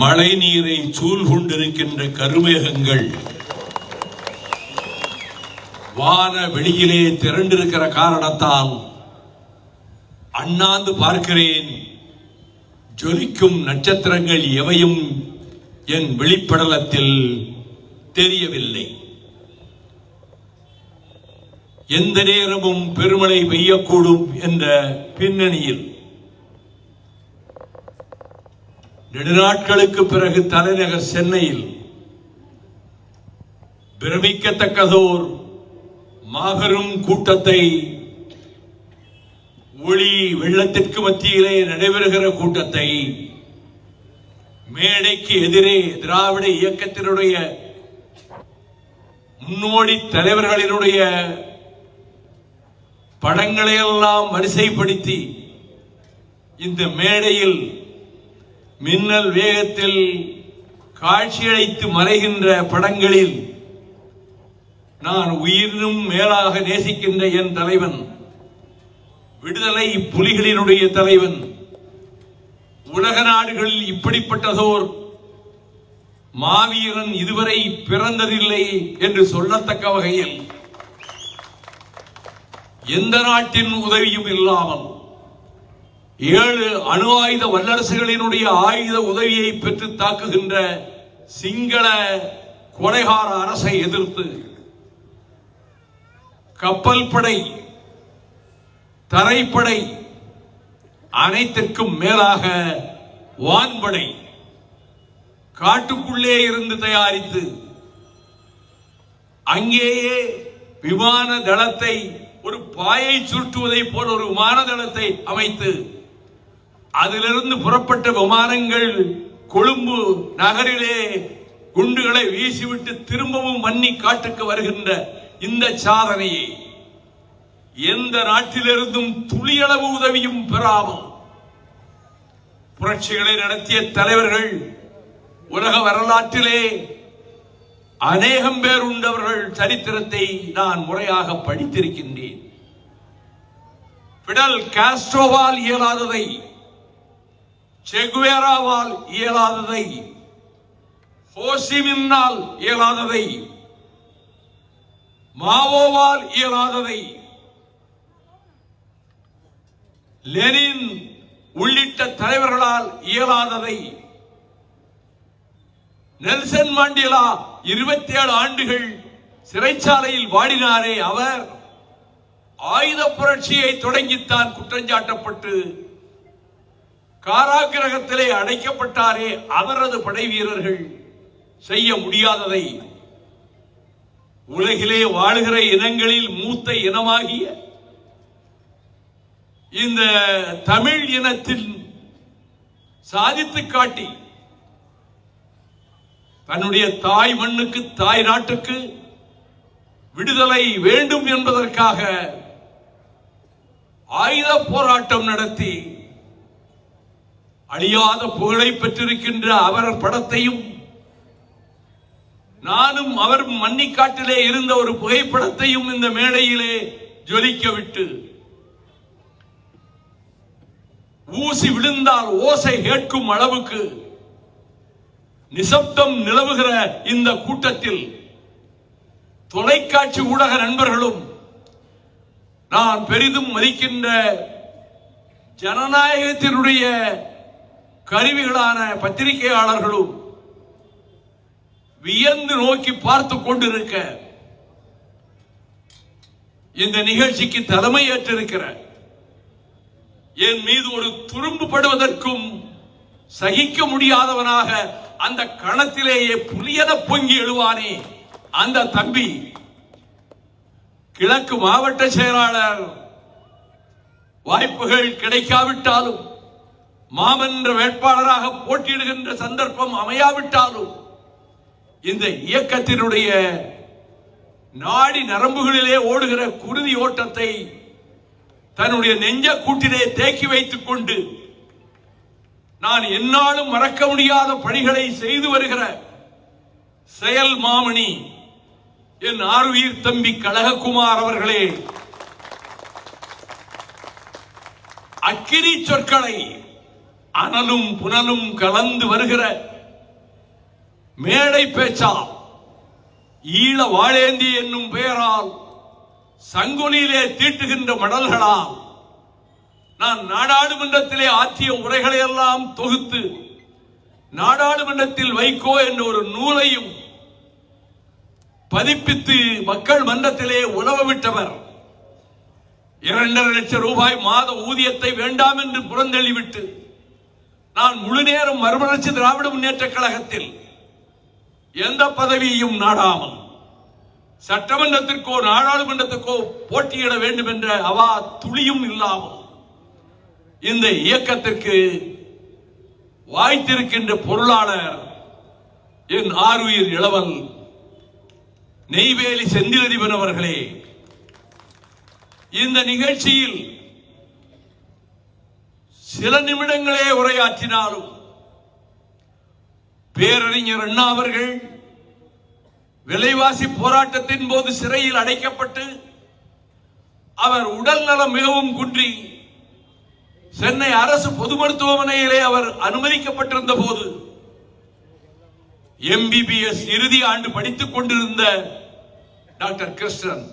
மழை நீரை சூழ் கொண்டிருக்கின்ற கருமேகங்கள் வான வெளியிலே திரண்டிருக்கிற காரணத்தால் அண்ணாந்து பார்க்கிறேன். ஜொலிக்கும் நட்சத்திரங்கள் எவையும் என் வெளிப்படலத்தில் தெரியவில்லை. எந்த நேரமும் பெருமழை பெய்யக்கூடும் என்ற பின்னணியில் நெடுநாட்களுக்கு பிறகு தலைநகர் சென்னையில் பிரமிக்கத்தக்கதோர் மாபெரும் கூட்டத்தை ஒளி வெள்ளத்திற்கு மத்தியிலே நடைபெறுகிற கூட்டத்தை மேடைக்கு எதிரே திராவிட இயக்கத்தினுடைய முன்னோடி தலைவர்களினுடைய படங்களையெல்லாம் வரிசைப்படுத்தி இந்த மேடையில் மின்னல் வேகத்தில் காட்சியளித்து மறைகின்ற படங்களில் நான் உயிரினும் மேலாக நேசிக்கின்ற என் தலைவன் விடுதலை புலிகளினுடைய தலைவன் உலக நாடுகளில் இப்படிப்பட்டதோர் மாவீரன் இதுவரை பிறந்ததில்லை என்று சொல்லத்தக்க வகையில் எந்த நாட்டின் உதவியும் இல்லாமல் ஏழு அணு ஆயுத வல்லரசுகளினுடைய ஆயுத உதவியை பெற்று தாக்குகின்ற சிங்கள கொலைகார அரசை எதிர்த்து கப்பல் படை தரைப்படை அனைத்திற்கும் மேலாக வான்படை காட்டுக்குள்ளே இருந்து தயாரித்து அங்கேயே விமான தளத்தை ஒரு பாயை சுருட்டுவதை போல் ஒரு விமான தளத்தை அமைத்து அதிலிருந்து புறப்பட்ட விமானங்கள் கொழும்பு நகரிலே குண்டுகளை வீசிவிட்டு திரும்பவும் மன்னி காட்டுக்கு வருகின்ற இந்த சாதனையை எந்த நாட்டிலிருந்தும் துளியளவு உதவியும் பெறாமல் புரட்சிகளை நடத்திய தலைவர்கள் உலக வரலாற்றிலே அநேகம் பேர் உண்டவர்கள் சரித்திரத்தை நான் முறையாக படித்திருக்கின்றேன். பிடல் காஸ்ட்ரோவால் இயலாததை செகுவேராவால் இயலாததை ஹோசிமின்னால் இயலாததை மாவோவால் இயலாததை லெனின் உள்ளிட்ட தலைவர்களால் இயலாததை நெல்சன் மாண்டிலா இருபத்தி ஏழு ஆண்டுகள் சிறைச்சாலையில் வாடினாரே அவர் ஆயுத புரட்சியை தொடங்கித்தான் குற்றஞ்சாட்டப்பட்டு காராகிரகத்திலே அடைக்கப்பட்டாரே அவரது படை வீரர்கள் செய்ய முடியாததை. உலகிலே வாழுகிற இனங்களில் மூத்த இனமாகிய இந்த தமிழ் இனத்தில் சாதித்து காட்டி தன்னுடைய தாய் மண்ணுக்கு தாய் நாட்டுக்கு விடுதலை வேண்டும் என்பதற்காக ஆயுத போராட்டம் நடத்தி அழியாத புகழை பெற்றிருக்கின்ற அவர் படத்தையும் நானும் அவர் மன்னிக்காட்டிலே இருந்த ஒரு புகைப்படத்தையும் இந்த மேடையிலே ஜொலிக்க விட்டு ஊசி விழுந்தால் ஓசை கேட்கும் அளவுக்கு நிசப்தம் நிலவுகிற இந்த கூட்டத்தில் தொலைக்காட்சி ஊடக நண்பர்களும் நான் பெரிதும் மதிக்கின்ற ஜனநாயகத்தினுடைய கருவிகளான பத்திரிகையாளர்களும் வியந்து நோக்கி பார்த்து கொண்டிருக்க இந்த நிகழ்ச்சிக்கு தலைமை ஏற்றிருக்கிற என் மீது ஒரு துரும்பு படுவதற்கும் சகிக்க முடியாதவனாக அந்த கணத்திலேயே புலியன பொங்கி எழுவானே அந்த தம்பி. கிழக்கு மாவட்ட செயலாளர். வாய்ப்புகள் கிடைக்காவிட்டாலும் மாமன்ற வேட்பாளராக போட்டியிடுகின்ற சந்தர்ப்பம் அமையாவிட்டாலும் இந்த இயக்கத்தினுடைய நாடி நரம்புகளிலே ஓடுகிற குருதி ஓட்டத்தை தன்னுடைய நெஞ்ச கூட்டிலே தேக்கி வைத்துக் கொண்டு நான் என்னாலும் மறக்க முடியாத பணிகளை செய்து வருகிற செயல் மாமணி என் ஆர்வீர் தம்பி கழகக்குமார் அவர்களே அக்கினி சொற்களை அனலும் புனலும் கலந்து வருகிற மேடை பேச்சால் ஈழ வாழேந்தி என்னும் பெயரால் சங்கொலியிலே தீட்டுகின்ற மடல்களால் நான் நாடாளுமன்றத்திலே ஆற்றிய உரைகளை எல்லாம் தொகுத்து நாடாளுமன்றத்தில் வைகோ என்ற ஒரு நூலையும் பதிப்பித்து மக்கள் மன்றத்திலே உழவ விட்டவர். இரண்டரை லட்சம் ரூபாய் மாத ஊதியத்தை வேண்டாம் என்று புறந்தள்ளிவிட்டு நான் முழு நேரம் மறுமலர்ச்சி திராவிட முன்னேற்ற கழகத்தில் எந்த பதவியையும் நாடாமல் சட்டமன்றத்திற்கோ நாடாளுமன்றத்திற்கோ போட்டியிட வேண்டும் என்ற அவா துளியும் இல்லாமல் இந்த இயக்கத்திற்கு வாய்த்திருக்கின்ற பொருளாளர் என் ஆருயிர் இளவல் நெய்வேலி செந்திலதிபன் அவர்களே இந்த நிகழ்ச்சியில் சில நிமிடங்களே உரையாற்றினாலும் பேரறிஞர் அண்ணா அவர்கள் விலைவாசி போராட்டத்தின் போது சிறையில் அடைக்கப்பட்டு அவர் உடல் நலம் மிகவும் குன்றி சென்னை அரசு பொது மருத்துவமனையிலே அவர் அனுமதிக்கப்பட்டிருந்த போது எம்பிபிஎஸ் இறுதி ஆண்டு படித்துக் கொண்டிருந்த டாக்டர் கிருஷ்ணன்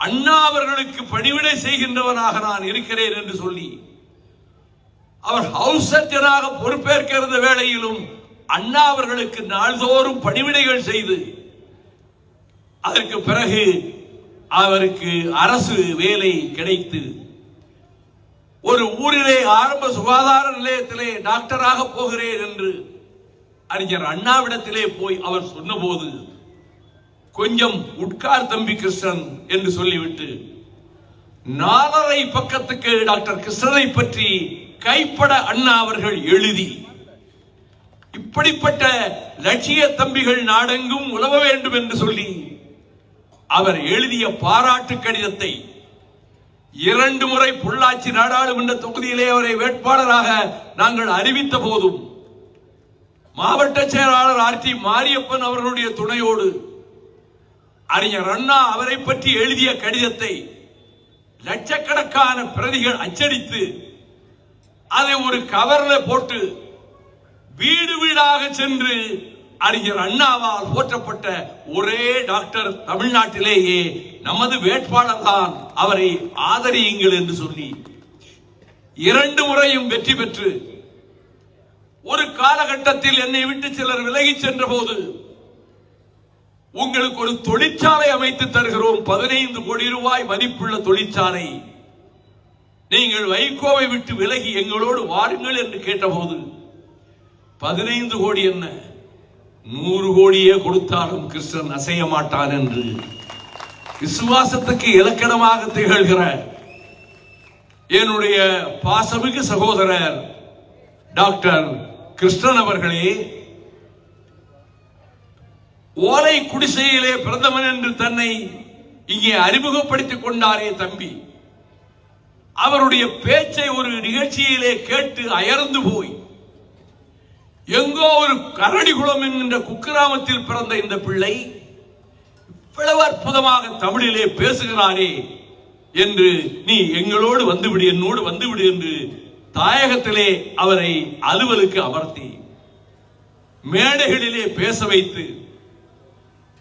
அண்ணா அவர்களுக்கு பணிவிடை செய்கின்றவனாக நான் இருக்கிறேன் என்று சொல்லி அவர் ஹவுஸ் சர்ஜனாக பொறுப்பேற்க வேளையிலும் அண்ணா அவர்களுக்கு நாள்தோறும் பணிவிடைகள் செய்து அதற்கு பிறகு அவருக்கு அரசு வேலை கிடைத்து ஒரு ஊரிலே ஆரம்ப சுகாதார நிலையத்திலே டாக்டராக போகிறேன் என்று அறிஞர் அண்ணாவிடத்திலே போய் அவர் சொன்னபோது கொஞ்சம் உட்கார் தம்பி கிருஷ்ணன் என்று சொல்லிவிட்டு நாலரை பக்கத்துக்கு டாக்டர் கிருஷ்ணனை பற்றி கைப்பட அண்ணா அவர்கள் எழுதி. இப்படிப்பட்ட லட்சிய தம்பிகள் நாடெங்கும் உலவ வேண்டும் என்று சொல்லி அவர் எழுதிய பாராட்டு கடிதத்தை இரண்டு முறை பொள்ளாச்சி நாடாளுமன்ற தொகுதியிலே அவரை வேட்பாளராக நாங்கள் அறிவித்த போதும் மாவட்ட செயலாளர் ஆர் டி மாரியப்பன் அவர்களுடைய துணையோடு அறிஞர் அண்ணா அவரை பற்றி எழுதிய கடிதத்தை லட்சக்கணக்கான பிரதிகள் அச்சடித்து அதை ஒரு கவர்ல போட்டு வீடு வீடாக சென்று அறிஞர் அண்ணாவால் போற்றப்பட்ட ஒரே டாக்டர் தமிழ்நாட்டிலேயே நமது வேட்பாளர் தான் அவரை ஆதரியுங்கள் என்று சொல்லி இரண்டு முறையும் வெற்றி பெற்று ஒரு காலகட்டத்தில் என்னை விட்டு சிலர் விலகி சென்ற போது உங்களுக்கு ஒரு தொழிற்சாலை அமைத்து தருகிறோம். பதினைந்து கோடி ரூபாய் மதிப்புள்ள தொழிற்சாலை. நீங்கள் வைகோவை விட்டு விலகி எங்களோடு வாருங்கள் என்று கேட்டபோது பதினைந்து கோடி என்ன? நூறு கோடியே கொடுத்தாலும் கிருஷ்ணன் அசைய மாட்டான் என்று விசுவாசத்துக்கு இலக்கணமாக திகழ்கிற என்னுடைய பாசமிகு சகோதரர் டாக்டர் கிருஷ்ணன் அவர்களே ஓலை குடிசையிலே பிரதமன் என்று தன்னை இங்கே அறிமுகப்படுத்திக் கொண்டாரே தம்பி. அவருடைய பேச்சை ஒரு நிகழ்ச்சியிலே கேட்டு அயர்ந்து போய் எங்கோ ஒரு கரடிகுளம் என்கின்ற குக்கிராமத்தில் பிறந்த இந்த பிள்ளை இவ்வளவு அற்புதமாக தமிழிலே பேசுகிறாரே என்று நீ எங்களோடு வந்துவிடு என்னோடு வந்துவிடு என்று தாயகத்திலே அவரை அலுவலுக்கு அமர்த்தி மேடைகளிலே பேச வைத்து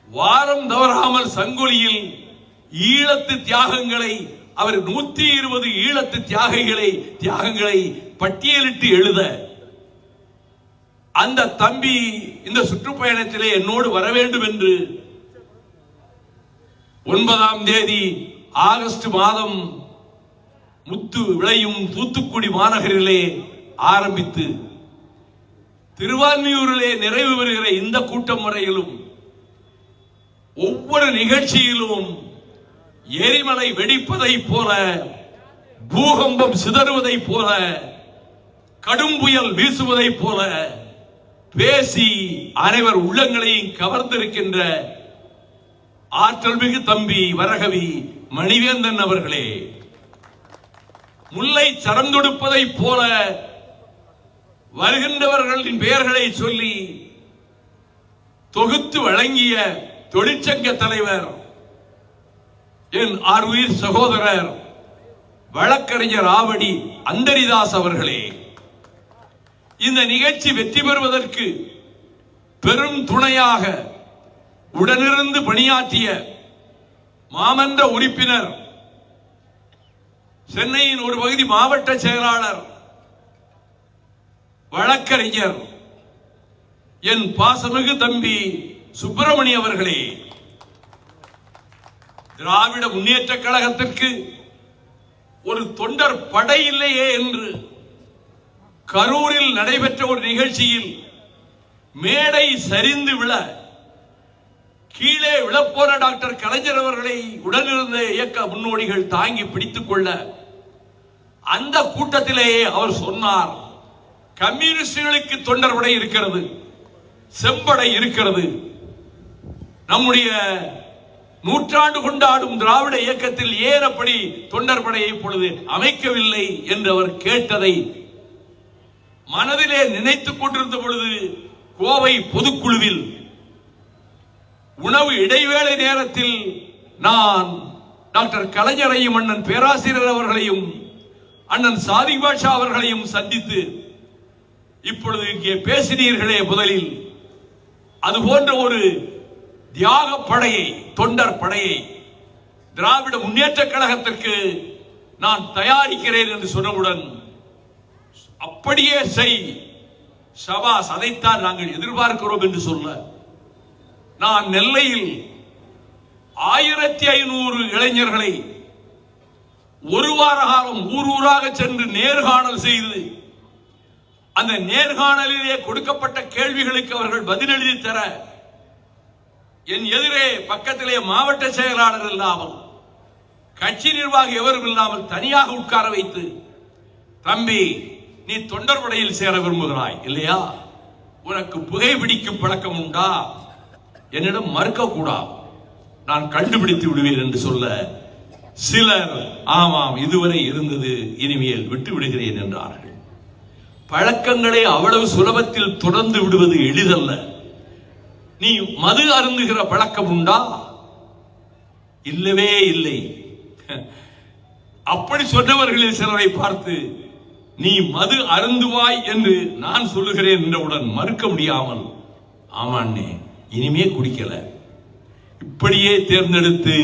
வாரம் தவறாமல் சங்கொலியில் ஈழத்து தியாகங்களை அவர் நூத்தி இருபது ஈழத்து தியாகிகளை தியாகங்களை பட்டியலிட்டு எழுத அந்த தம்பி இந்த சுற்றுப்பயணத்திலே என்னோடு வர வேண்டும் என்று ஒன்பதாம் தேதி ஆகஸ்ட் மாதம் முத்து விளையும் தூத்துக்குடி மாநகரிலே ஆரம்பித்து திருவான்மியூரிலே நிறைவு பெறுகிற இந்த கூட்டம் முறையிலும் ஒவ்வொரு நிகழ்ச்சியிலும் எரிமலை வெடிப்பதைப் போல பூகம்பம் சிதறுவதைப் போல கடும் புயல் வீசுவதைப் போல பேசி அனைவர் உள்ளங்களையும் கவர்ந்திருக்கின்ற ஆற்றல் மிகு தம்பி வரகவி மணிவேந்தன் அவர்களே முல்லை சரந்துடுப்பதைப் போல வருகின்றவர்களின் பெயர்களை சொல்லி தொகுத்து வழங்கிய தொழிற்சங்க தலைவர் என் ஆர்வீர் சகோதரர் வழக்கறிஞர் ஆவடி அந்தரிதாஸ் அவர்களே இந்த நிகழ்ச்சி வெற்றி பெறுவதற்கு பெரும் துணையாக உடனிருந்து பணியாற்றிய மாமன்ற உறுப்பினர் சென்னையின் ஒரு பகுதி மாவட்ட செயலாளர் வழக்கறிஞர் என் பாசமிகு தம்பி சுப்பிரமணி அவர்களே திராவிட முன்னேற்ற கழகத்திற்கு ஒரு தொண்டர் படை இல்லையே என்று கரூரில் நடைபெற்ற ஒரு நிகழ்ச்சியில் மேடை சரிந்து விழ கீழே விழப்போன டாக்டர் கலைஞர் அவர்களை உடனிருந்த இயக்க முன்னோடிகள் தாங்கி பிடித்துக் கொள்ள அந்த கூட்டத்திலேயே அவர் சொன்னார் கம்யூனிஸ்டுகளுக்கு தொண்டர் படை இருக்கிறது செம்படை இருக்கிறது. நம்முடைய நூற்றாண்டு கொண்டாடும் திராவிட இயக்கத்தில் ஏன் அப்படி தொண்டர் படையை இப்பொழுது அமைக்கவில்லை என்று அவர் கேட்டதை மனதிலே நினைத்துக் கொண்டிருந்த பொழுது கோவை பொதுக்குழுவில் உணவு இடைவேளை நேரத்தில் நான் டாக்டர் கலைஞரையும் அண்ணன் பேராசிரியர் அவர்களையும் அண்ணன் சாதி பாஷா அவர்களையும் சந்தித்து இப்பொழுது இங்கே பேசினீர்களே முதலில். அது போன்ற ஒரு தியாக படையை தொண்டர் படையை திராவிட முன்னேற்ற கழகத்திற்கு நான் தயாரிக்கிறேன் என்று சொன்னவுடன் அப்படியே செய். சபாஸ் அதைத்தான் நாங்கள் எதிர்பார்க்கிறோம் என்று சொல்ல நான் நெல்லையில் ஆயிரத்தி ஐநூறு இளைஞர்களை ஒரு வார காலம் ஊர் ஊராக சென்று நேர்காணல் செய்து அந்த நேர்காணலிலே கொடுக்கப்பட்ட கேள்விகளுக்கு அவர்கள் பதிலெழுதி தர என் எதிரே பக்கத்திலே மாவட்ட செயலாளர் இல்லாமல் கட்சி நிர்வாகி எவரும் இல்லாமல் தனியாக உட்கார வைத்து தம்பி நீ தொண்டர் படையில் சேர விரும்புகிறாய் இல்லையா? உனக்கு புகைப்பிடிக்கும் பழக்கம் உண்டா? என்னிடம் மறுக்கக்கூடாது நான் கண்டுபிடித்து விடுவேன் என்று சொல்ல சிலர் ஆமாம் இதுவரை இருந்தது இனிமேல் விட்டு விடுகிறேன் என்றார்கள். பழக்கங்களை அவ்வளவு சுலபத்தில் தொடர்ந்து விடுவது எளிதல்ல. நீ மது அருந்துகிற பழக்கம் உண்டா? இல்லவே இல்லை. அப்படி சொன்னவர்களில் சிலரை பார்த்து நீ மது அருந்துவாய் என்று நான் சொல்லுகிறேன் என்றவுடன் மறுக்க முடியாமல் ஆமாண்ணே இனிமே குடிக்கல. இப்படியே தேர்ந்தெடுத்து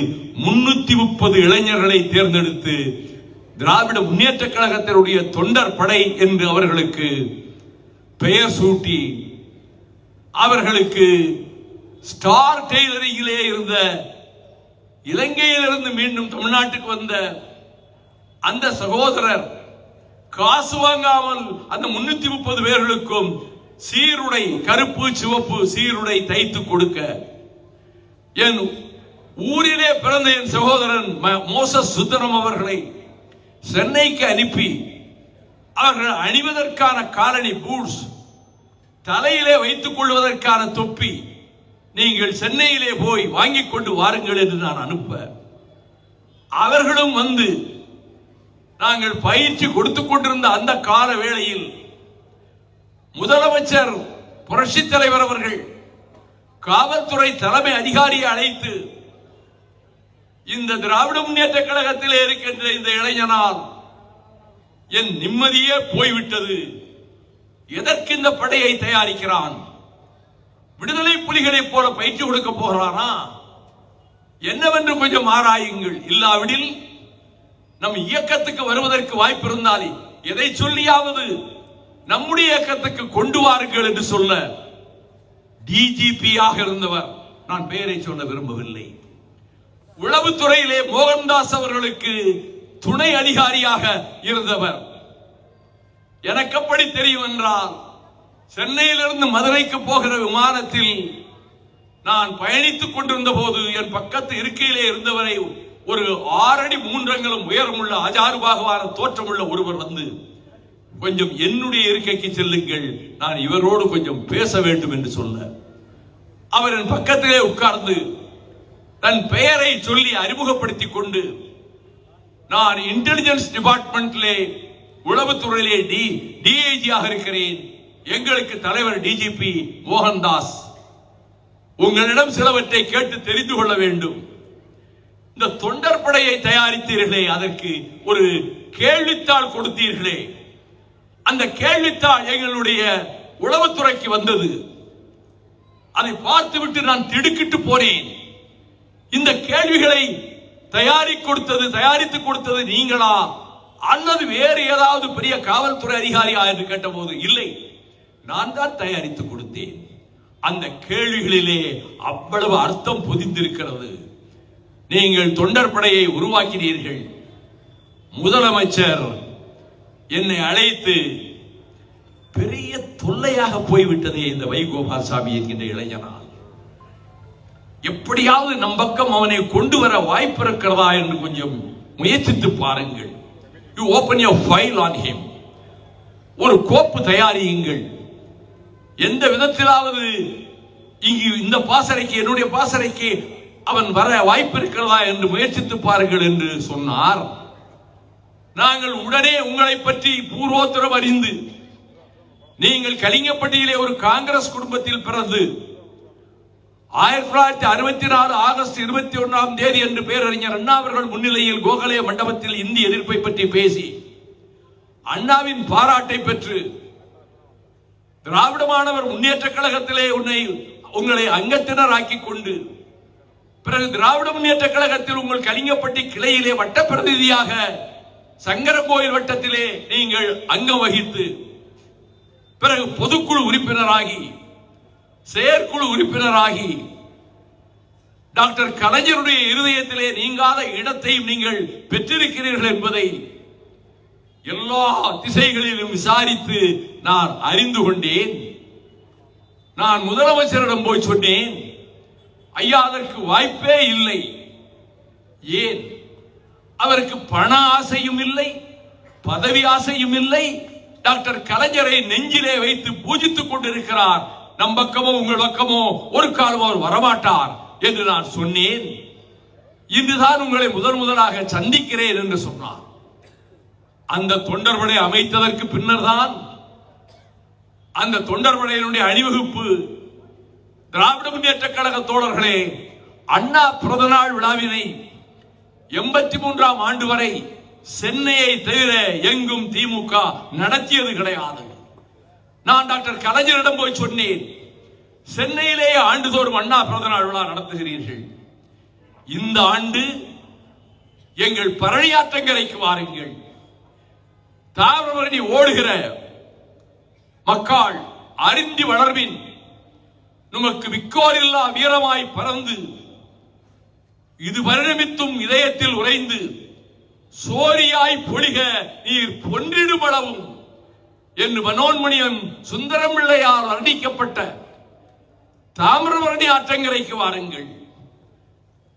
முன்னூத்தி முப்பது இளைஞர்களை தேர்ந்தெடுத்து திராவிட முன்னேற்ற கழகத்தினுடைய தொண்டர் படை என்று அவர்களுக்கு பெயர் சூட்டி அவர்களுக்கு ஸ்டார் டெய்லரிங்கிலே இருந்த இலங்கையிலிருந்து மீண்டும் தமிழ்நாட்டுக்கு வந்த அந்த சகோதரர் காசு வாங்காமல் அந்த முன்னூத்தி முப்பது பேர்களுக்கும் சீருடை கருப்பு சிவப்பு சீருடை தைத்து கொடுக்க என் ஊரிலே பிறந்த என் சகோதரன் ம- மோசஸ் சுந்தரம் அவர்களை சென்னைக்கு அனுப்பி அவர்கள் அணிவதற்கான காலணி பூட்ஸ் தலையிலே வைத்துக் கொள்வதற்கான தொப்பி நீங்கள் சென்னையிலே போய் வாங்கிக் கொண்டு வாருங்கள் என்று நான் அனுப்ப. அவர்களும் வந்து நாங்கள் பயிற்சி கொடுத்துக் கொண்டிருந்த அந்த கால வேளையில் முதலமைச்சர் புரட்சி தலைவர் அவர்கள் காவல்துறை தலைமை அதிகாரியை அழைத்து இந்த திராவிட முன்னேற்ற கழகத்திலே இருக்கின்ற இந்த இளைஞனால் என் நிம்மதியே போய்விட்டது. எதற்கு இந்த படையை தயாரிக்கிறான்? புலிகளைப் போல பயிற்சி கொடுக்க போகிறானா? என்னவென்று கொஞ்சம் ஆராயுங்கள். இல்லாவிடில் நம் இயக்கத்துக்கு வருவதற்கு வாய்ப்பு இருந்தாலே எதை சொல்லியாவது நம்முடைய இயக்கத்துக்கு கொண்டு வாருங்கள் என்று சொல்ல டிஜிபியாக இருந்தவர். நான் பெயரை சொல்ல விரும்பவில்லை. உளவுத்துறையிலே மோகன்தாஸ் அவர்களுக்கு துணை அதிகாரியாக இருந்தவர். எனக்கு எப்படி தெரியும் என்றால் சென்னையிலிருந்து மதுரைக்கு போகிற விமானத்தில் நான் பயணித்துக் கொண்டிருந்த போது என் பக்கத்து இருக்கையிலே இருந்தவரை ஒரு ஆறடி மூன்றங்களும் உயரமுள்ள அஜாருபாகவான தோற்றமுள்ள ஒருவர் வந்து கொஞ்சம் என்னுடைய இருக்கைக்கு செல்லுங்கள் நான் இவரோடு கொஞ்சம் பேச வேண்டும் என்று சொல்ல அவர் என் பக்கத்திலே உட்கார்ந்து தன் பெயரை சொல்லி அறிமுகப்படுத்திக் கொண்டு நான் இன்டெலிஜென்ஸ் டிபார்ட்மெண்ட்லே உளவுத்துறையிலே டி டிஐஜியாக இருக்கிறேன். எங்களுக்கு தலைவர் டிஜிபி மோகன்தாஸ். உங்களிடம் சிலவற்றை கேட்டு தெரிந்து கொள்ள வேண்டும். இந்த தொண்டர் படையை தயாரித்தீர்களே அதற்கு ஒரு கேள்வித்தாள் கொடுத்தீர்களே. அந்த கேள்வித்தாள் எங்களுடைய உளவுத்துறைக்கு வந்தது. அதை பார்த்துவிட்டு நான் திடுக்கிட்டு போனேன். இந்த கேள்விகளை தயாரி கொடுத்தது தயாரித்து கொடுத்தது நீங்களா? அல்லது வேறு ஏதாவது பெரிய காவல்துறை அதிகாரியா? என்று கேட்டபோது இல்லை நான் தான் தயாரித்து கொடுத்தேன். அந்த கேள்விகளிலே அவ்வளவு அர்த்தம் பொதிந்திருக்கிறது. நீங்கள் தொண்டர் படையை உருவாக்கினீர்கள். முதலமைச்சர் என்னை அழைத்து பெரிய தொல்லையாக போய்விட்டதே இந்த வைகோபால்சாமி என்கின்ற இளைஞனால். எப்படியாவது நம் பக்கம் அவனை கொண்டு வர வாய்ப்பு இருக்கிறதா என்று கொஞ்சம் முயற்சித்து பாருங்கள். You open your file on him ஒரு கோப்பு தயாரியுங்கள். எந்த விதத்திலாவது இங்கு இந்த பாசறைக்கு என்னுடைய பாசறைக்கு அவன் வர வாய்ப்பு இருக்கிறதா என்று முயற்சித்து பாருங்கள் என்று சொன்னார். நாங்கள் உடனே உங்களை பற்றி பூர்வோத்தரம் அறிந்து நீங்கள் கலிங்கப்பட்டியிலே ஒரு காங்கிரஸ் குடும்பத்தில் பிறந்து ஆயிரத்தி தொள்ளாயிரத்தி அறுபத்தி நாலு ஆகஸ்ட் இருபத்தி ஒன்றாம் தேதி என்று பேரறிஞர் அண்ணா அவர்கள் முன்னிலையில் கோகலே மண்டபத்தில் இந்தி எதிர்ப்பை பற்றி பேசி அண்ணாவின் பாராட்டை பெற்று திராவிட மாணவர் முன்னேற்ற கழகத்திலே உன்னை உங்களை அங்கத்தினராக்கி கொண்டு பிறகு திராவிட முன்னேற்ற கழகத்தில் உங்கள் கலிங்கப்பட்டி கிளையிலே வட்ட பிரதிநிதியாக சங்கரகோயில் வட்டத்திலே நீங்கள் அங்கம் வகித்து பிறகு பொதுக்குழு உறுப்பினராகி செயற்குழு உறுப்பினராகி டாக்டர் கலைஞருடைய இருதயத்திலே நீங்காத இடத்தையும் நீங்கள் பெற்றிருக்கிறீர்கள் என்பதை எல்லா திசைகளிலும் விசாரித்து நான் அறிந்து கொண்டேன். நான் முதலமைச்சரிடம் போய் சொன்னேன் ஐயா அதற்கு வாய்ப்பே இல்லை. ஏன்? அவருக்கு பண ஆசையும் இல்லை பதவி ஆசையும் இல்லை. டாக்டர் கலைஞரை நெஞ்சிலே வைத்து பூஜித்துக் கொண்டிருக்கிறார். நம் பக்கமோ உங்கள் பக்கமோ ஒரு காலம் அவர் வரமாட்டார் என்று நான் சொன்னேன். இன்றுதான் உங்களை முதன் முதலாக சந்திக்கிறேன் என்று சொன்னார். அந்த தொண்டர்படை அமைத்ததற்கு பின்னர் தான் அந்த தொண்டர்படையினுடைய அணிவகுப்பு திராவிட முன்னேற்ற கழக தோழர்களே அண்ணா பிறந்தநாள் விழாவினை எண்பத்தி மூன்றாம் ஆண்டு வரை சென்னையை தவிர எங்கும் திமுக நடத்தியது கிடையாது. நான் டாக்டர் கலைஞரிடம் போய் சொன்னேன் சென்னையிலேயே ஆண்டுதோறும் அண்ணா பிறந்தநாள் விழா நடத்துகிறீர்கள். இந்த ஆண்டு எங்கள் பரணியாற்றங்கரைக்கு வாருங்கள். தாமிரபரணி ஓடுகிற மக்கள் அறிந்தி வளர்வின். நமக்கு விக்கோரில்லா வீரமாய் பறந்து இது பரிணமித்தும் இதயத்தில் உறைந்து சோரியாய் பொழிக நீர் பொன்றிடுமளவும் என்று மனோன்மணியம் சுந்தரம் பிள்ளையால் வர்ணிக்கப்பட்ட தாமிரபரணி ஆற்றங்கரைக்கு வாருங்கள்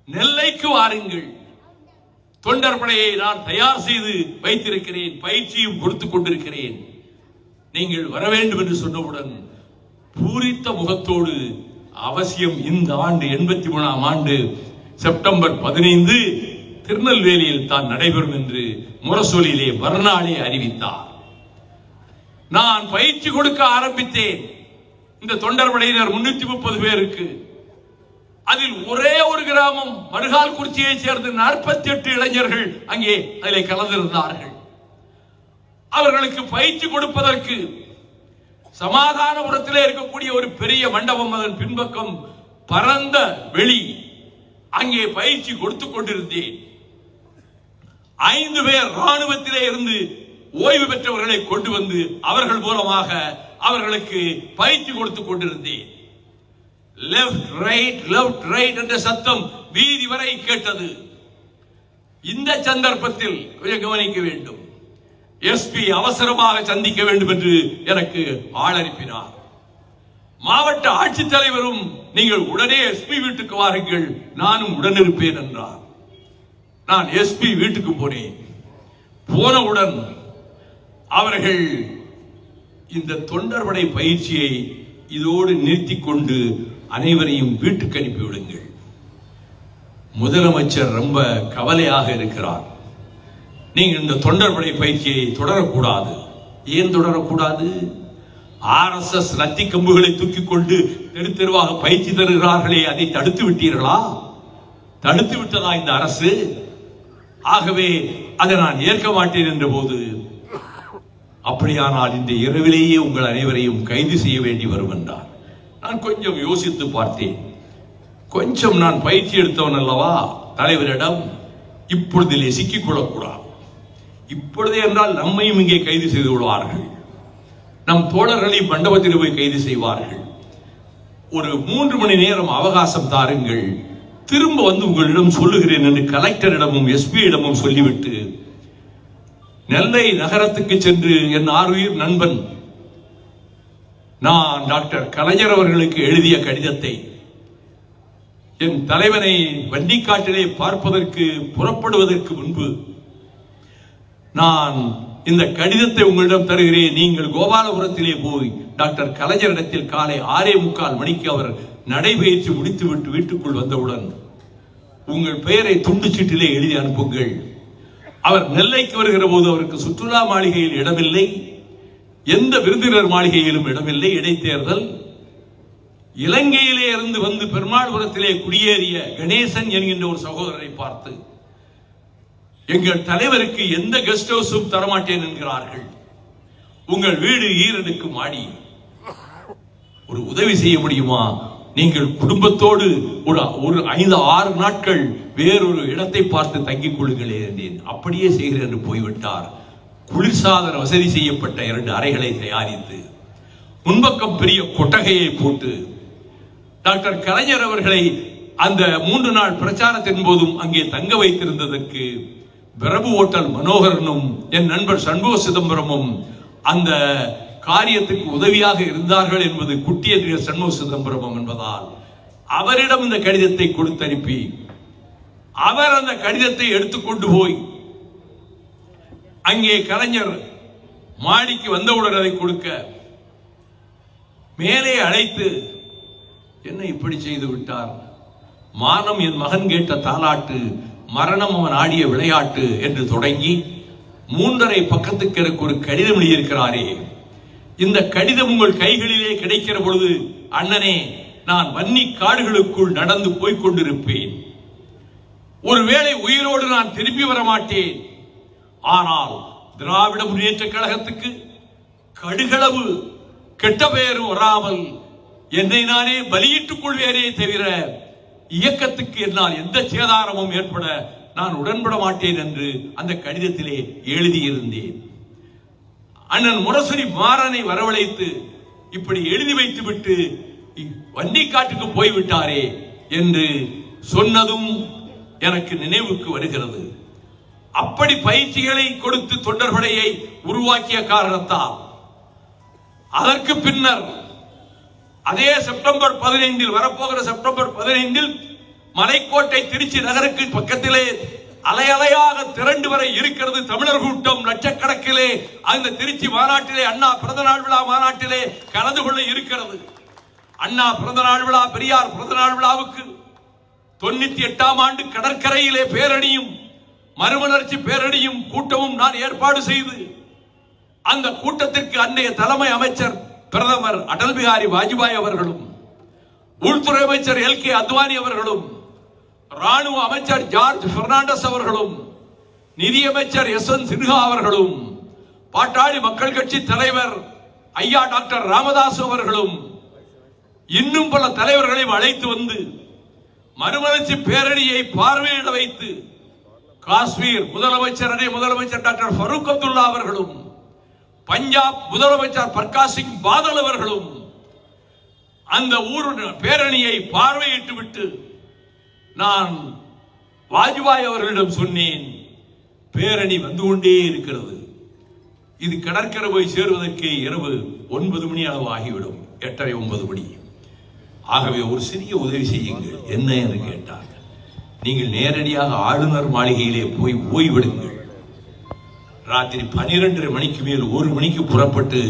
நெல்லைக்கு வாருங்கள். தொண்டர் படையை நான் தயார் செய்து வைத்திருக்கிறேன் பயிற்சியும் கொடுத்துக் கொண்டிருக்கிறேன். நீங்கள் வர வேண்டும் என்று சொன்னவுடன் பூரித்த முகத்தோடு அவசியம் இந்த ஆண்டு எண்பத்தி மூணாம் ஆண்டு செப்டம்பர் பதினைந்து திருநெல்வேலியில் தான் நடைபெறும் என்று முரசொலியிலே மறுநாளே அறிவித்தார். நான் பயிற்சி கொடுக்க ஆரம்பித்தேன். இந்த தொண்டர் படையினர் முன்னூத்தி முப்பது பேருக்கு அதில் ஒரே ஒரு கிராமம் மருகால் குறிச்சியை சேர்ந்து நாற்பத்தி எட்டு இளைஞர்கள் அங்கே அதில் கலந்திருந்தார்கள். அவர்களுக்கு பயிற்சி கொடுப்பதற்கு சமாதானபுரத்திலே இருக்கக்கூடிய ஒரு பெரிய மண்டபம் அதன் பின்பக்கம் பரந்த வெளி. அங்கே பயிற்சி கொடுத்துக் கொண்டிருந்தேன். ஐந்து பேர் ராணுவத்திலே இருந்து ஓய்வு பெற்றவர்களை கொண்டு வந்து அவர்கள் மூலமாக அவர்களுக்கு பயிற்சி கொடுத்துக் கொண்டிருந்தேன். லெஃப்ட் ரைட் லெஃப்ட் ரைட் என்ற சத்தம் வீதி வரை கேட்டது. இந்த சந்தர்ப்பத்தில் கொஞ்சம் கவனிக்க வேண்டும். எஸ்பி அவசரமாக சந்திக்க வேண்டும் என்று எனக்கு ஆள் அனுப்பினார் மாவட்ட ஆட்சித்தலைவரும் நீங்கள் உடனே எஸ்பி வீட்டுக்கு வாருங்கள் நானும் உடன் இருப்பேன் என்றார். நான் எஸ்பி வீட்டுக்கு போனேன். போனவுடன் அவர்கள் இந்த தொண்டர்படை பயிற்சியை இதோடு நிறுத்தி கொண்டு அனைவரையும் வீட்டுக்கு அனுப்பிவிடுங்கள் முதலமைச்சர் ரொம்ப கவலையாக இருக்கிறார். நீங்கள் இந்த தொண்டர்படை பயிற்சியை தொடரக்கூடாது. ஏன் தொடரக்கூடாது? ஆர்எஸ்எஸ் ரத்தி கம்புகளை தூக்கிக் கொண்டு தெரு தெருவாக பயிற்சி தருகிறார்களே அதை தடுத்து விட்டீர்களா? தடுத்து விட்டதா இந்த அரசு? ஆகவே அதை நான் ஏற்க மாட்டேன் என்ற போது அப்படியானால் இந்த இரவிலேயே உங்கள் அனைவரையும் கைது செய்ய வேண்டி வரும் என்றார் நான் கொஞ்சம் யோசித்து பார்த்தேன். கொஞ்சம் நான் பயிற்சி எடுத்தவன் அல்லவா? தலைவரிடம் இப்பொழுதிலே சிக்கிக் கொள்ளக்கூடாது. இப்பொழுதே என்றால் நம்மையும் இங்கே கைது செய்து கொள்வார்கள் நம் தோழர்களை மண்டபத்தில் போய் கைது செய்வார்கள். ஒரு மூன்று மணி நேரம் அவகாசம் தாருங்கள். திரும்ப வந்து உங்களிடம் சொல்லுகிறேன் என்று கலெக்டரிடமும் எஸ்பியிடமும் சொல்லிவிட்டு நெல்லை நகரத்துக்கு சென்று என் ஆறுயிர் நண்பன் நான் டாக்டர் கலைஞர் அவர்களுக்கு எழுதிய கடிதத்தை என் தலைவனை வண்டிக்காட்டிலே பார்ப்பதற்கு புறப்படுவதற்கு முன்பு நான் இந்த கடிதத்தை உங்களிடம் தருகிறேன். நீங்கள் கோபாலபுரத்திலே போய் டாக்டர் கலைஞரிடத்தில் காலை ஆறே முக்கால் மணிக்கு அவர் நடைபயிற்சி முடித்துவிட்டு வீட்டுக்குள் வந்தவுடன் உங்கள் பெயரை துண்டு சீட்டிலே எழுதி அனுப்புங்கள். அவர் நெல்லைக்கு வருகிற போது அவருக்கு சுற்றுலா மாளிகையில் இடமில்லை. எந்த விருந்தினர் மாளிகையிலும் இடமில்லை. இடைத்தேர்தல். இலங்கையிலே இருந்து வந்து பெருமாள்புரத்திலே குடியேறிய கணேசன் என்கின்ற ஒரு சகோதரரை பார்த்து எங்கள் தலைவருக்கு எந்த கெஸ்ட் ஹவுஸும் தரமாட்டேன் என்கிறார்கள். உங்கள் வீடு ஈரனுக்கு மாடி. ஒரு உதவி செய்ய முடியுமா? நீங்கள் குடும்பத்தோடு ஒரு ஒரு ஐந்து ஆறு நாட்கள் வேறொரு இடத்தை பார்த்து தங்கிக் கொள்ளுங்களே அப்படியே செய்கிறேன் என்று போய்விட்டார். குளிர்சாதன வசதி செய்யப்பட்ட இரண்டு அறைகளை தயாரித்து முன்பக்கம் பெரிய கொட்டகையை போட்டு டாக்டர் கலைஞர் அவர்களை அந்த மூன்று நாள் பிரச்சாரத்தின் போதும் அங்கே தங்க வைத்திருந்ததற்கு பிரபு ஓட்டல் மனோகரனும் என் நண்பர் சண்முக சிதம்பரமும் அந்த காரியத்துக்கு உதவியாக இருந்தார்கள் என்பது குட்டியன்றிய சண்முக சிதம்பரமும் என்பதால் அவரிடம் இந்த கடிதத்தை கொடுத்தனுப்பி அவர் அந்த கடிதத்தை எடுத்துக்கொண்டு போய் அங்கே கலைஞர் மாடிக்கு வந்தவுடன் அதை கொடுக்க மேலே அழைத்து என்ன இப்படி செய்து விட்டார்? மானம் என் மகன் கேட்ட தாலாட்டு மரணம் அவன் ஆடிய விளையாட்டு என்று தொடங்கி மூன்றரை பக்கத்துக்கு எனக்கு ஒரு கடிதம் எழுதியிருக்கிறாரே. இந்த கடிதம் உங்கள் கைகளிலே கிடைக்கிற பொழுது அண்ணனே நான் வன்னி காடுகளுக்குள் நடந்து போய்க் கொண்டிருப்பேன். ஒருவேளை உயிரோடு நான் திரும்பி வர மாட்டேன் ஆனால் திராவிட முன்னேற்ற கழகத்துக்கு கடுகளவு கெட்ட பெயரும் வராமல் என்னை நானே பலியிட்டுக் கொள்வேனே தவிர இயக்கத்துக்கு என்னால் எந்த சேதாரமும் ஏற்பட நான் உடன்பட மாட்டேன் என்று அந்த கடிதத்திலே எழுதியிருந்தேன். அண்ணன் முரசொலி மாறனை வரவழைத்து இப்படி எழுதி வைத்துவிட்டு வண்டிக்காட்டுக்கு போய்விட்டாரே என்று சொன்னதும் எனக்கு நினைவுக்கு வருகிறது. அப்படி பயிற்சிகளை கொடுத்து தொண்டர்படையை உருவாக்கிய காரணத்தால். அதற்கு பின்னர் அதே செப்டம்பர் பதினைந்தில் வரப்போகிற செப்டம்பர் பதினைந்தில் மலைக்கோட்டை திருச்சி நகருக்கு பக்கத்திலே அலை அலையாக திரண்டு வரை இருக்கிறது தமிழர் கூட்டம் லட்சக்கணக்கிலே. அந்த திருச்சி மாநாட்டிலே அண்ணா பிறந்த நாள் விழா மாநாட்டிலே கலந்து கொள்ள இருக்கிறது. அண்ணா பிறந்த நாள் விழா பெரியார் பிறந்த நாள் விழாவுக்கு தொண்ணூத்தி எட்டாம் ஆண்டு கடற்கரையிலே பேரணியும் மறுமலர்ச்சி பேரணியும் கூட்டமும் நான் ஏற்பாடு செய்து அந்த கூட்டத்திற்கு அன்னைய தலைமை அமைச்சர் பிரதமர் அடல் பிகாரி வாஜ்பாய் அவர்களும் உள்துறை அமைச்சர் எல் கே அத்வானி அவர்களும் ராணுவ அமைச்சர் ஜார்ஜ் பெர்னாண்டஸ் அவர்களும் நிதியமைச்சர் எஸ் என் சின்ஹா அவர்களும் பாட்டாளி மக்கள் கட்சி தலைவர் ஐயா டாக்டர் ராமதாஸ் அவர்களும் இன்னும் பல தலைவர்களையும் அழைத்து வந்து மறுமலர்ச்சி பேரணியை பார்வையிட வைத்து காஷ்மீர் முதலமைச்சர் முதலமைச்சர் டாக்டர் ஃபரூக் அப்துல்லா அவர்களும் பஞ்சாப் முதலமைச்சர் பிரகாஷ் சிங் பாதல் அவர்களும் அந்த ஊர் பேரணியை பார்வையிட்டு விட்டு நான் வாஜ்பாய் அவர்களிடம் சொன்னேன் பேரணி வந்து கொண்டே இருக்கிறது. இது கடற்கரை போய் சேருவதற்கு இரவு ஒன்பது மணி அளவு ஆகிவிடும் எட்டரை ஒன்பது மணி. ஆகவே ஒரு சிறிய உதவி செய்யுங்கள் என்ன என்று கேட்டார். நீங்கள் நேரடியாக ஆளுநர் மாளிகையிலே போய் ஓய்வெடுங்கள். ராத்திரி பனிரெண்டரை மணிக்கு மேல் ஒரு மணிக்கு புறப்பட்டு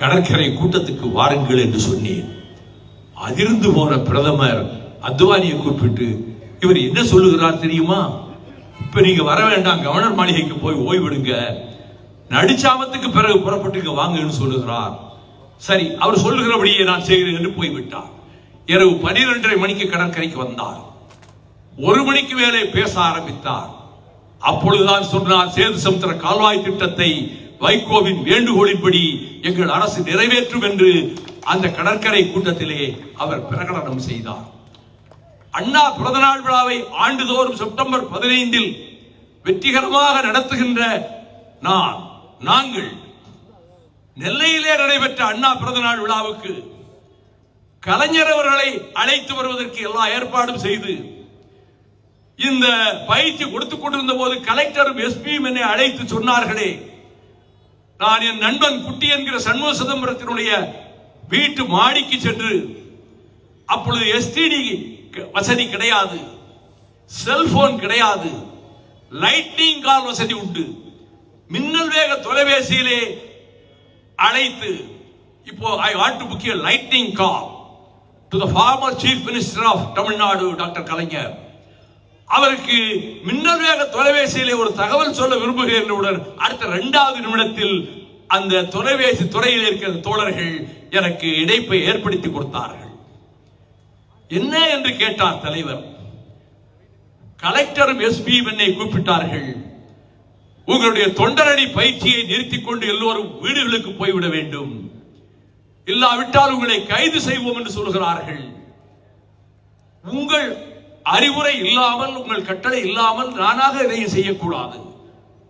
கடற்கரை கூட்டத்துக்கு வாருங்கள் என்று சொன்னேன். அதிர்ந்து போன பிரதமர் அத்வானியை கூப்பிட்டு இவர் என்ன சொல்லுகிறார் தெரியுமா? இப்ப நீங்க வர வேண்டாம் கவர்னர் மாளிகைக்கு போய் ஓய்வெடுங்க. நடிச்சாமத்துக்கு பிறகு புறப்பட்டுங்க வாங்கன்னு சொல்லுகிறார். சரி அவர் சொல்லுகிறபடியே நான் செய்கிறேன் என்று போய்விட்டார். இரவு பனிரெண்டரை மணிக்கு கடற்கரைக்கு வந்தார். ஒரு மணிக்கு மேலே பேச ஆரம்பித்தார். அப்பொழுதுதான் சொன்னார் சேது சமுத்திர கால்வாய் திட்டத்தை வைகோவின் வேண்டுகோளின்படி எங்கள் அரசு நிறைவேற்றும் என்று அந்த கடற்கரை கூட்டத்திலே அவர் பிரகடனம் செய்தார். அண்ணா பிறந்தநாள் விழாவை ஆண்டுதோறும் செப்டம்பர் பதினைந்தில் வெற்றிகரமாக நடத்துகின்ற நான் நாங்கள். நெல்லையிலே நடைபெற்ற அண்ணா பிறந்தநாள் விழாவுக்கு கலைஞர் அவர்களை அழைத்து வருவதற்கு எல்லா ஏற்பாடும் செய்து இந்த பயிற்சி கொடுத்து கொண்டிருந்த போது கலெக்டரும் எஸ்பியும் என்னை அழைத்து சொன்னார்களே நான் என் நண்பன் குட்டி என்கிற சண்முக சிதம்பரத்தினுடைய வீட்டு மாடிக்கு சென்று அப்பொழுது எஸ்டிடி வசதி கிடையாது செல்போன் கிடையாது லைட்னிங் கால் வசதி உண்டு. மின்னல் வேக தொலைபேசியிலே அழைத்து இப்போ I want to book lightning call to the former chief minister of Tamil Nadu doctor Kalaignar. அவருக்கு மின்னல் வேக தொலைபேசியிலே ஒரு தகவல் சொல்ல விரும்புகிறேன் அடுத்த இரண்டாவது நிமிடத்தில் அந்த தொலைபேசி துறையில் இருக்கிற தோழர்கள் எனக்கு இணைப்பை ஏற்படுத்தி கொடுத்தார்கள். என்ன என்று கேட்டார் தலைவர்? கலெக்டரும் எஸ்பி என்னை கூப்பிட்டார்கள். உங்களுடைய தொண்டரணி பயிற்சியை நிறுத்திக் கொண்டு எல்லோரும் வீடுகளுக்கு போய்விட வேண்டும். இல்லாவிட்டால் உங்களை கைது செய்வோம் என்று சொல்கிறார்கள். உங்கள் அறிவுரை இல்லாமல் உங்கள் கட்டளை இல்லாமல் நானாக எதையும் செய்யக்கூடாது.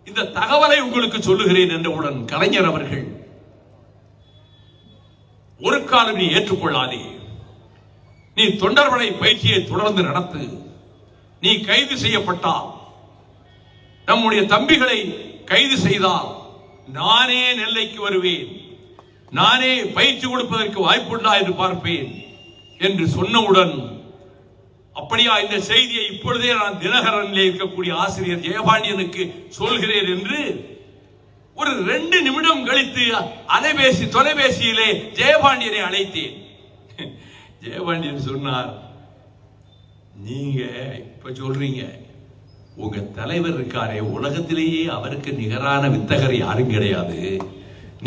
இந்த தகவலை உங்களுக்கு சொல்லுகிறேன் என்றவுடன் கலைஞர் அவர்கள் ஒரு காலம் நீ ஏற்றுக்கொள்ளாதே. நீ தொண்டர்படை பயிற்சியை தொடர்ந்து நடத்து. நீ கைது செய்யப்பட்டால் நம்முடைய தம்பிகளை கைது செய்தால் நானே நெல்லைக்கு வருவேன். நானே பயிற்சி கொடுப்பதற்கு வாய்ப்புண்டா என்று பார்ப்பேன் என்று சொன்னவுடன் அப்படியா இந்த செய்தியை இப்பொழுதே நான் தினகரனில் இருக்கக்கூடிய ஆசிரியர் ஜெயபாண்டியனுக்கு சொல்கிறேன் என்று ஒரு ரெண்டு நிமிடம் கழித்து அலைபேசி தொலைபேசியிலே ஜெயபாண்டியனை அழைத்தேன். ஜெயபாண்டியன் சொன்னார் நீங்க இப்ப சொல்றீங்க உங்க தலைவர் இருக்காரே உலகத்திலேயே அவருக்கு நிகரான வித்தகர் யாரும் கிடையாது.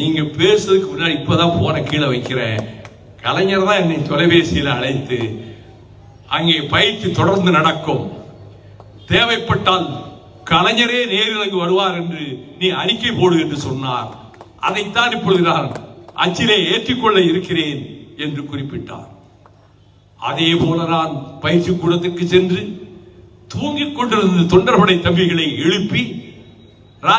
நீங்க பேசுறதுக்கு முன்னாடி இப்பதான் போன கீழே வைக்கிறேன். கலைஞர் தான் என்னை தொலைபேசியில் அழைத்து அங்கே பயிற்சி தொடர்ந்து நடக்கும். தேவைப்பட்டால் கலைஞரே நேரில் அங்கு வருவார் என்று நீ அறிக்கை போடு என்று சொன்னார். அதைத்தான் இப்பொழுது நான் அச்சிலே ஏற்றிக்கொள்ள இருக்கிறேன் என்று குறிப்பிட்டார். அதே போல நான் பயிற்சி கூடத்திற்கு சென்று தூங்கிக் கொண்டிருந்த தொண்டர்படை தம்பிகளை எழுப்பி